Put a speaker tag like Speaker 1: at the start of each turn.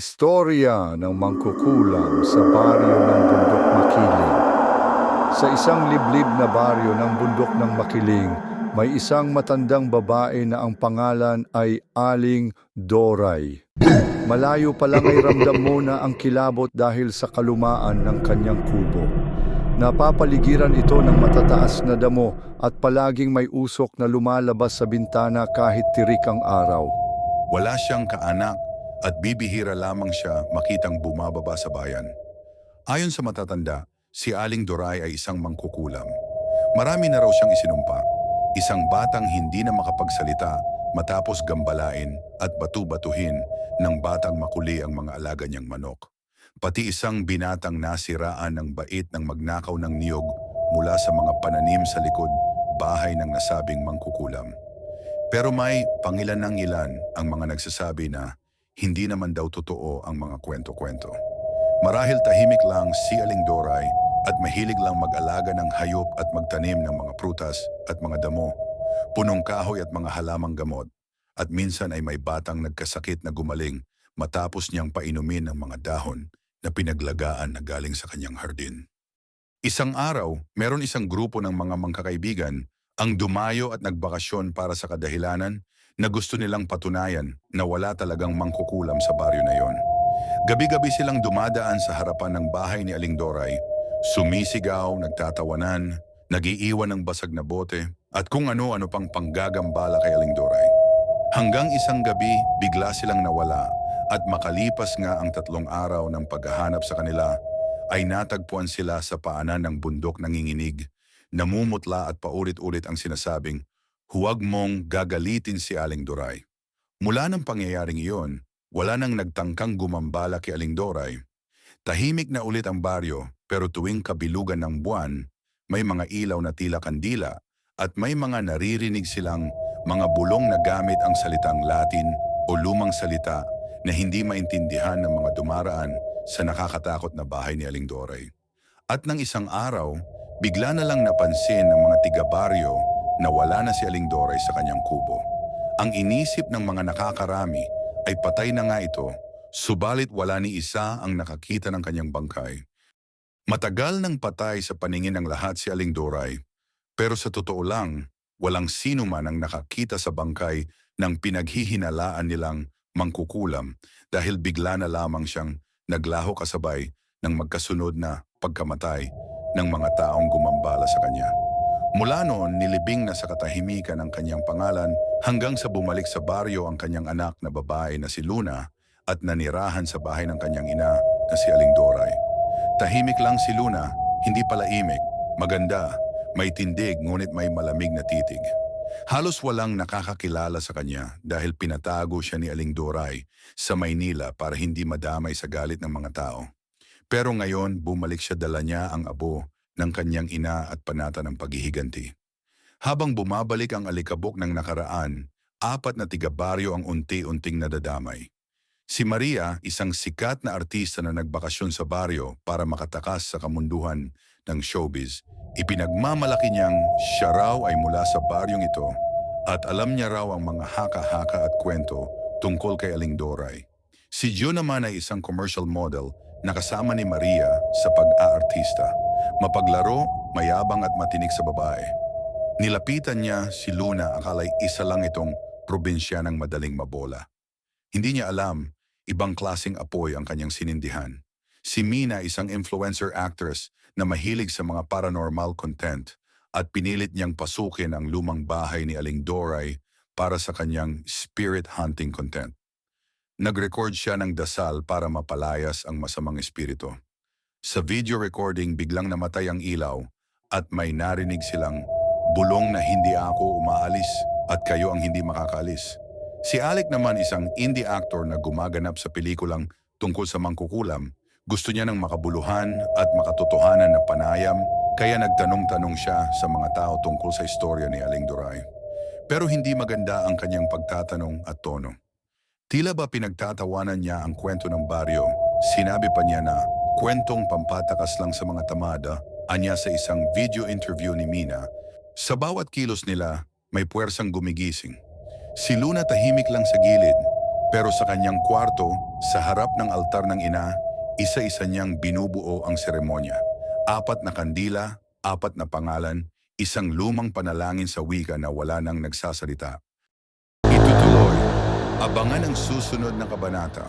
Speaker 1: Istorya ng mangkukulam sa baryo ng Bundok Makiling. Sa isang liblib na baryo ng Bundok ng Makiling, may isang matandang babae na ang pangalan ay Aling Doray. Malayo pa lang ay ramdam mo na ang kilabot dahil sa kalumaan ng kanyang kubo. Napapaligiran ito ng matataas na damo at palaging may usok na lumalabas sa bintana kahit tirik ang araw.
Speaker 2: Wala siyang kaanak at bibihira lamang siya makitang bumababa sa bayan. Ayon sa matatanda, si Aling Doray ay isang mangkukulam. Marami na raw siyang isinumpa. Isang batang hindi na makapagsalita matapos gambalain at batu-batuhin ng batang makuli ang mga alaga niyang manok. Pati isang binatang nasiraan ng bait ng magnakaw ng niyog mula sa mga pananim sa likod bahay ng nasabing mangkukulam. Pero may pangilan ng ilan ang mga nagsasabi na hindi naman daw totoo ang mga kwento-kwento. Marahil tahimik lang si Aling Doray at mahilig lang mag-alaga ng hayop at magtanim ng mga prutas at mga damo, punong kahoy at mga halamang gamot, at minsan ay may batang nagkasakit na gumaling matapos niyang painumin ng mga dahon na pinaglagaan na galing sa kanyang hardin. Isang araw, meron isang grupo ng mga mangkakaibigan ang dumayo at nagbakasyon para sa kadahilanan na gusto nilang patunayan na wala talagang mangkukulam sa baryo na yon. Gabi-gabi silang dumadaan sa harapan ng bahay ni Aling Doray, sumisigaw, nagtatawanan, nagiiwan ng basag na bote, at kung ano-ano pang panggagambala kay Aling Doray. Hanggang isang gabi, bigla silang nawala at makalipas nga ang tatlong araw ng paghahanap sa kanila, ay natagpuan sila sa paanan ng bundok nanginginig, namumutla at paulit-ulit ang sinasabing, huwag mong gagalitin si Aling Doray. Mula ng pangyayaring iyon, wala nang nagtangkang gumambala kay Aling Doray. Tahimik na ulit ang baryo pero tuwing kabilugan ng buwan, may mga ilaw na tila kandila at may mga naririnig silang mga bulong na gamit ang salitang Latin o lumang salita na hindi maintindihan ng mga dumaraan sa nakakatakot na bahay ni Aling Doray. At ng isang araw, bigla na lang napansin ng mga tiga-baryo na wala na si Aling Doray sa kanyang kubo. Ang inisip ng mga nakakarami ay patay na nga ito, subalit wala ni isa ang nakakita ng kanyang bangkay. Matagal nang patay sa paningin ng lahat si Aling Doray, pero sa totoo lang, walang sino man ang nakakita sa bangkay ng pinaghihinalaan nilang mangkukulam dahil bigla na lamang siyang naglaho kasabay ng magkasunod na pagkamatay ng mga taong gumambala sa kanya. Mula noon, nilibing na sa katahimikan ang kanyang pangalan hanggang sa bumalik sa baryo ang kanyang anak na babae na si Luna at nanirahan sa bahay ng kanyang ina na si Aling Doray. Tahimik lang si Luna, hindi pala imik, maganda, may tindig ngunit may malamig na titig. Halos walang nakakakilala sa kanya dahil pinatago siya ni Aling Doray sa Maynila para hindi madamay sa galit ng mga tao. Pero ngayon, bumalik siya dala niya ang abo ng kanyang ina at panata ng paghihiganti. Habang bumabalik ang alikabok ng nakaraan, apat na tiga-baryo ang unti-unting nadadamay. Si Maria, isang sikat na artista na nagbakasyon sa baryo para makatakas sa kamunduhan ng showbiz, ipinagmamalaki niyang siya raw ay mula sa baryong ito at alam niya raw ang mga haka-haka at kwento tungkol kay Aling Doray. Si Joe naman ay isang commercial model na kasama ni Maria sa pag-aartista. Mapaglaro, mayabang at matinik sa babae. Nilapitan niya si Luna akala'y isa lang itong probinsya ng madaling mabola. Hindi niya alam, ibang klasing apoy ang kanyang sinindihan. Si Mina isang influencer actress na mahilig sa mga paranormal content at pinilit niyang pasukin ang lumang bahay ni Aling Doray para sa kanyang spirit hunting content. Nag-record siya ng dasal para mapalayas ang masamang espiritu. Sa video recording biglang namatay ang ilaw at may narinig silang bulong na hindi ako umaalis at kayo ang hindi makakalis. Si Alec naman isang indie actor na gumaganap sa pelikulang tungkol sa mangkukulam. Gusto niya ng makabuluhan at makatotohanan na panayam kaya nagtanong-tanong siya sa mga tao tungkol sa istorya ni Aling Doray. Pero hindi maganda ang kanyang pagtatanong at tono. Tila ba pinagtatawanan niya ang kwento ng baryo, sinabi pa niya na kwentong pampatakas lang sa mga tamada, anya sa isang video interview ni Mina. Sa bawat kilos nila, may puwersang gumigising. Si Luna tahimik lang sa gilid, Pero sa kanyang kwarto, sa harap ng altar ng ina, isa-isa niyang binubuo ang seremonya. Apat na kandila, apat na pangalan, isang lumang panalangin sa wika na wala nang nagsasalita. Abangan ang susunod na kabanata